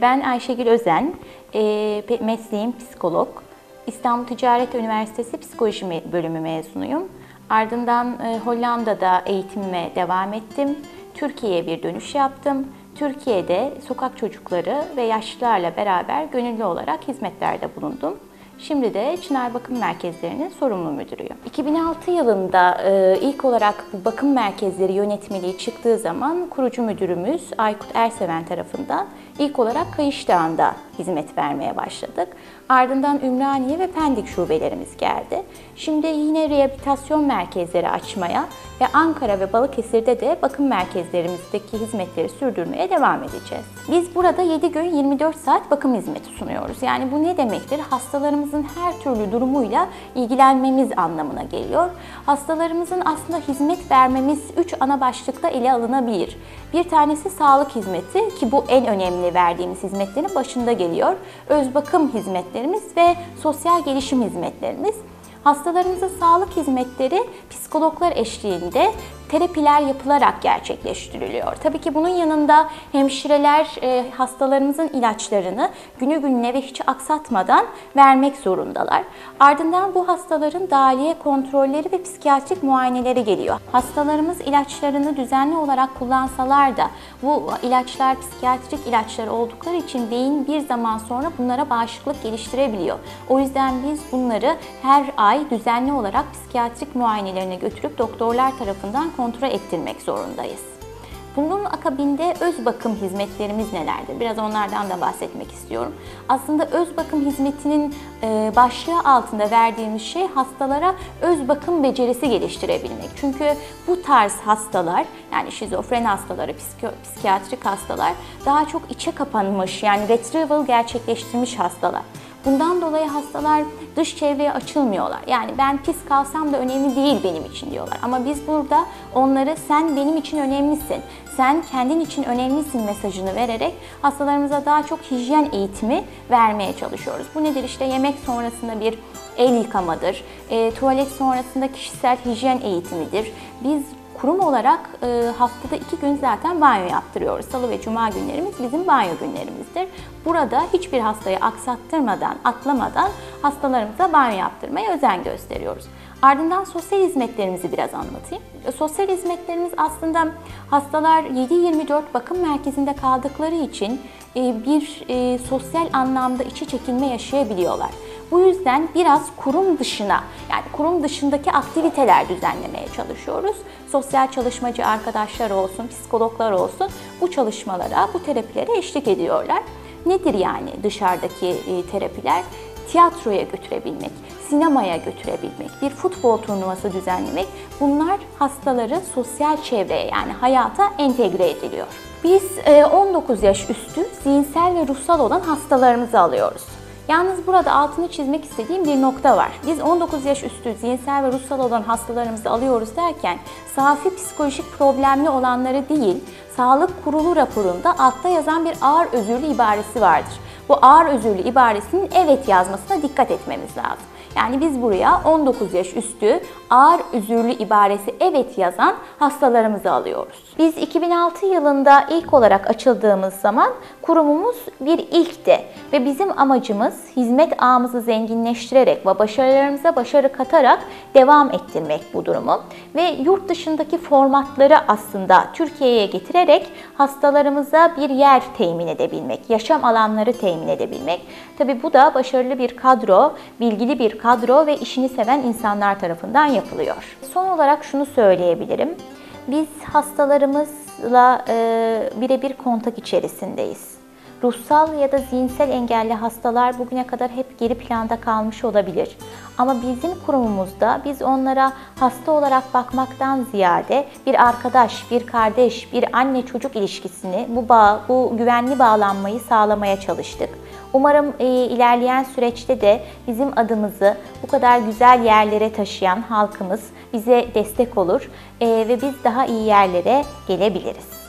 Ben Ayşegül Özen, e, mesleğim psikolog. İstanbul Ticaret Üniversitesi Psikoloji bölümü mezunuyum. Ardından e, Hollanda'da eğitimime devam ettim. Türkiye'ye bir dönüş yaptım. Türkiye'de sokak çocukları ve yaşlılarla beraber gönüllü olarak hizmetlerde bulundum. Şimdi de Çınar Bakım Merkezlerinin sorumlu müdürüyüm. 2006 yılında e, ilk olarak bu bakım merkezleri yönetmeliği çıktığı zaman kurucu müdürümüz Aykut Erseven tarafından ilk olarak Kayış Dağı'nda hizmet vermeye başladık. Ardından Ümraniye ve Pendik şubelerimiz geldi. Şimdi yine rehabilitasyon merkezleri açmaya ve Ankara ve Balıkesir'de de bakım merkezlerimizdeki hizmetleri sürdürmeye devam edeceğiz. Biz burada 7 gün 24 saat bakım hizmeti sunuyoruz. Yani bu ne demektir? Hastalarımızın her türlü durumuyla ilgilenmemiz anlamına geliyor. Hastalarımızın aslında hizmet vermemiz 3 ana başlıkta ele alınabilir. Bir tanesi sağlık hizmeti ki bu en önemli verdiğimiz hizmetlerin başında geliyor. Öz bakım hizmetlerimiz ve sosyal gelişim hizmetlerimiz. Hastalarımıza sağlık hizmetleri psikologlar eşliğinde terapiler yapılarak gerçekleştiriliyor. Tabii ki bunun yanında hemşireler e, hastalarımızın ilaçlarını günü gününe ve hiç aksatmadan vermek zorundalar. Ardından bu hastaların dahiliye kontrolleri ve psikiyatrik muayeneleri geliyor. Hastalarımız ilaçlarını düzenli olarak kullansalar da bu ilaçlar psikiyatrik ilaçlar oldukları için beyin bir zaman sonra bunlara bağışıklık geliştirebiliyor. O yüzden biz bunları her ay düzenli olarak psikiyatrik muayenelerine götürüp doktorlar tarafından kontrol ettirmek zorundayız. Bunun akabinde öz bakım hizmetlerimiz nelerdir? Biraz onlardan da bahsetmek istiyorum. Aslında öz bakım hizmetinin e, başlığı altında verdiğimiz şey hastalara öz bakım becerisi geliştirebilmek. Çünkü bu tarz hastalar yani şizofren hastaları, psikiyatrik hastalar daha çok içe kapanmış yani retrieval gerçekleştirmiş hastalar. Bundan dolayı hastalar dış çevreye açılmıyorlar. Yani ben pis kalsam da önemli değil benim için diyorlar. Ama biz burada onları sen benim için önemlisin, sen kendin için önemlisin mesajını vererek hastalarımıza daha çok hijyen eğitimi vermeye çalışıyoruz. Bu nedir? İşte yemek sonrasında bir el yıkamadır, e, tuvalet sonrasında kişisel hijyen eğitimidir. Biz Kurum olarak e, haftada iki gün zaten banyo yaptırıyoruz. Salı ve cuma günlerimiz bizim banyo günlerimizdir. Burada hiçbir hastayı aksattırmadan, atlamadan hastalarımıza banyo yaptırmaya özen gösteriyoruz. Ardından sosyal hizmetlerimizi biraz anlatayım. E, Sosyal hizmetlerimiz aslında hastalar 7-24 bakım merkezinde kaldıkları için e, bir e, sosyal anlamda içi çekilme yaşayabiliyorlar. Bu yüzden biraz kurum dışına yani kurum dışındaki aktiviteler düzenlemeye çalışıyoruz. Sosyal çalışmacı arkadaşlar olsun, psikologlar olsun bu çalışmalara, bu terapilere eşlik ediyorlar. Nedir yani dışarıdaki e, terapiler? Tiyatroya götürebilmek, sinemaya götürebilmek, bir futbol turnuvası düzenlemek bunlar hastaları sosyal çevreye yani hayata entegre ediliyor. Biz e, 19 yaş üstü zihinsel ve ruhsal olan hastalarımızı alıyoruz. Yalnız burada altını çizmek istediğim bir nokta var. Biz 19 yaş üstü zihinsel ve ruhsal olan hastalarımızı alıyoruz derken safi psikolojik problemli olanları değil, Sağlık Kurulu raporunda altta yazan bir ağır özürlü ibaresi vardır. Bu ağır özürlü ibaresinin evet yazmasına dikkat etmemiz lazım. Yani biz buraya 19 yaş üstü ağır üzürlü ibaresi evet yazan hastalarımızı alıyoruz. Biz 2006 yılında ilk olarak açıldığımız zaman kurumumuz bir ilkti ve bizim amacımız hizmet ağımızı zenginleştirerek ve başarılarımıza başarı katarak devam ettirmek bu durumu ve yurt dışındaki formatları aslında Türkiye'ye getirerek hastalarımıza bir yer temin edebilmek, yaşam alanları temin edebilmek. Tabi bu da başarılı bir kadro, bilgili bir kadro ve işini seven insanlar tarafından yapılıyor. Son olarak şunu söyleyebilirim. Biz hastalarımızla e, birebir kontak içerisindeyiz. Ruhsal ya da zihinsel engelli hastalar bugüne kadar hep geri planda kalmış olabilir. Ama bizim kurumumuzda biz onlara hasta olarak bakmaktan ziyade bir arkadaş, bir kardeş, bir anne çocuk ilişkisini, bu bağ, bu güvenli bağlanmayı sağlamaya çalıştık. Umarım e, ilerleyen süreçte de bizim adımızı bu kadar güzel yerlere taşıyan halkımız bize destek olur e, ve biz daha iyi yerlere gelebiliriz.